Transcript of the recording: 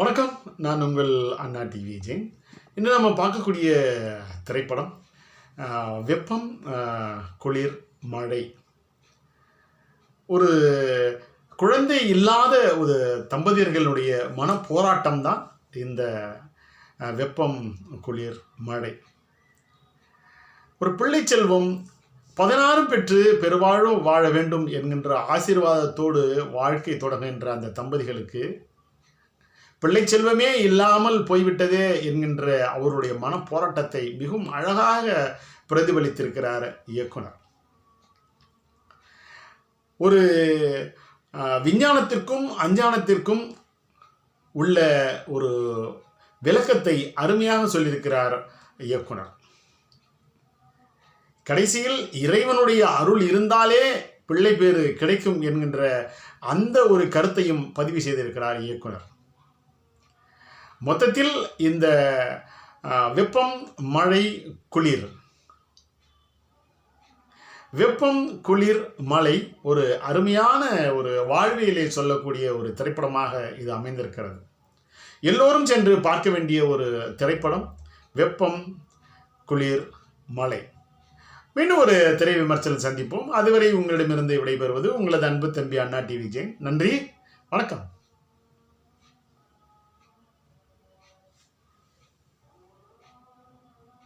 வணக்கம். நான் உங்கள் அண்ணா டி விஜயன். இன்று நம்ம பார்க்கக்கூடிய திரைப்படம் வெப்பம் குளிர் மழை. ஒரு குழந்தை இல்லாத ஒரு தம்பதியர்களுடைய மன போராட்டம் தான் இந்த வெப்பம் குளிர் மழை. ஒரு பிள்ளை செல்வம் பதினாறும் பெற்று பெருவாழும் வாழ வேண்டும் என்கின்ற ஆசீர்வாதத்தோடு வாழ்க்கை தொடங்குகின்ற அந்த தம்பதிகளுக்கு பிள்ளை செல்வமே இல்லாமல் போய்விட்டதே என்கின்ற அவருடைய மன போராட்டத்தை மிகவும் அழகாக பிரதிபலித்திருக்கிறார் இயக்குனர். ஒரு விஞ்ஞானத்திற்கும் அஞ்ஞானத்திற்கும் உள்ள ஒரு விளக்கத்தை அருமையாக சொல்லியிருக்கிறார் இயக்குனர். கடைசியில் இறைவனுடைய அருள் இருந்தாலே பிள்ளை பேறு கிடைக்கும் என்கின்ற அந்த ஒரு கருத்தையும் பதிவு செய்திருக்கிறார் இயக்குனர். மொத்தத்தில் இந்த வெப்பம் மழை குளிர். வெப்பம் குளிர் மழை ஒரு அருமையான ஒரு வாழ்வியலை சொல்லக்கூடிய ஒரு திரைப்படமாக இது அமைந்திருக்கிறது. எல்லோரும் சென்று பார்க்க வேண்டிய ஒரு திரைப்படம் வெப்பம் குளிர் மழை. மீண்டும் ஒரு திரை விமர்சனம் சந்திப்போம். அதுவரை உங்களிடமிருந்து விடைபெறுவது உங்களது அன்பு தம்பி அண்ணா டிவி ஜெயின் நன்றி வணக்கம்.